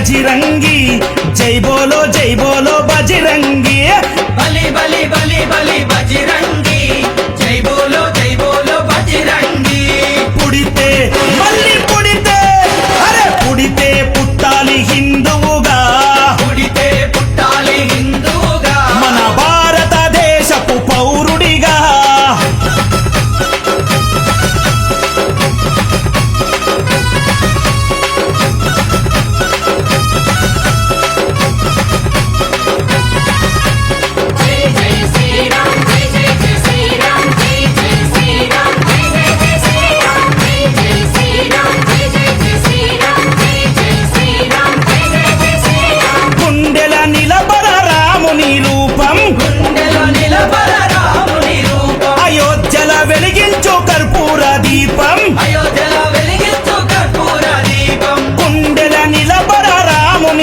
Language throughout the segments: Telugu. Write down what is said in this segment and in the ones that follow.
బజిరంగి. జై బోలో జై బోలో బజిరంగి.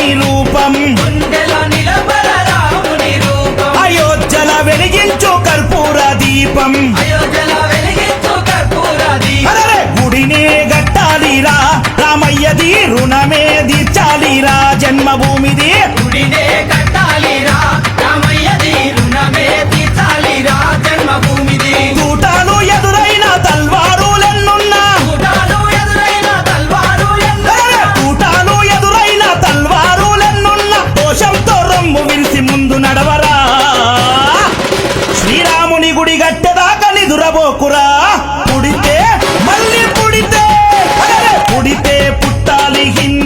రాముని రూపం. అయోధ్యల వెలిగించు కర్పూర దీపం. నిదురబోకురా పుడితే మళ్ళీ పుడితే. పుడితే పుట్టాలి హిందీ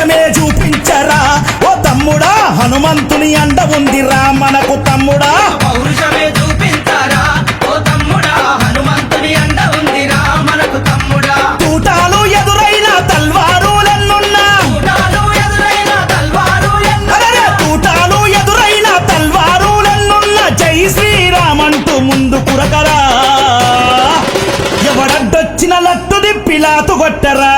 దేశమే చూపించరా? ఓ తమ్ముడా హనుమంతుని అండ ఉందిరా మనకు తమ్ముడా. పౌరుషమే చూపించరా? ఓ తమ్ముడా హనుమంతుని అండ ఉందిరా మనకు తమ్ముడా. తూటాలు ఎదురైన తల్వారు ఎన్నున్నా తూటాలు ఎదురైన తల్వారు నన్నున్న జై శ్రీరామంటూ ముందు కురకరా ఎవడడ్డొచ్చిన లట్టు దిప్పిలాతు కొట్టరా.